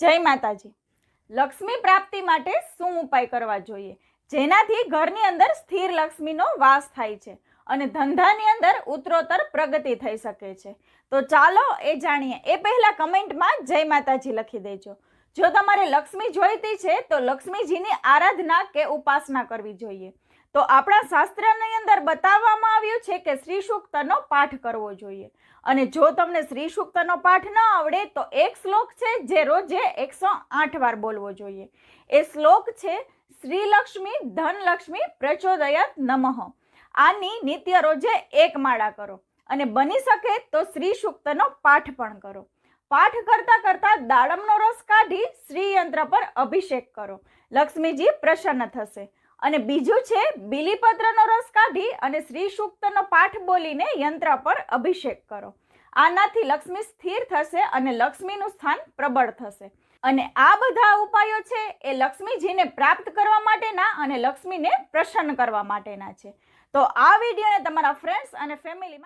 જય માતાજી. લક્ષ્મી પ્રાપ્તિ માટે શું ઉપાય કરવા જોઈએ? જેનાથી ઘરની અંદર સ્થિર લક્ષ્મીનો વાસ થાય છે અને ધંધાની અંદર ઉત્તરોત્તર પ્રગતિ થઈ શકે છે. તો ચાલો એ જાણીએ. એ પહેલા કમેન્ટમાં જય માતાજી લખી દેજો. જો તમારે લક્ષ્મી જોઈતી છે, તો લક્ષ્મીજીની આરાધના કે ઉપાસના કરવી જોઈએ. તો આપણા શાસ્ત્રની અંદર બતાવવામાં આવ્યું છે કે શ્રી સૂક્તનો પાઠ કરવો જોઈએ. અને જો તમને શ્રી સૂક્તનો પાઠ ન આવડે તો એક શ્લોક છે જે રોજે એકસો આઠ વાર બોલવો જોઈએ. એ શ્લોક છે, શ્રીલક્ષ્મી ધનલક્ષ્મી પ્રચોદયત નમઃ. આની નિત્ય રોજે એક માળા કરો અને બની શકે તો શ્રી સૂક્તનો પાઠ પણ કરો. પાઠ કરતા કરતા દાડમનો રસ કાઢી શ્રી યંત્ર પર અભિષેક કરો. લક્ષ્મીજી પ્રસન્ન થશે. અને બીજું છે, બીલીપત્રનો રસ કાઢી અને શ્રી સૂક્તનો પાઠ બોલીને યંત્ર પર અભિષેક કરો. આનાથી લક્ષ્મી સ્થિર થશે અને લક્ષ્મીનું સ્થાન પ્રબળ થશે. અને આ બધા ઉપાયો છે એ લક્ષ્મીજીને પ્રાપ્ત કરવા માટેના અને લક્ષ્મીને પ્રસન્ન કરવા માટેના છે. તો આ વિડીયોને તમારા ફ્રેન્ડ્સ અને ફેમિલીમાં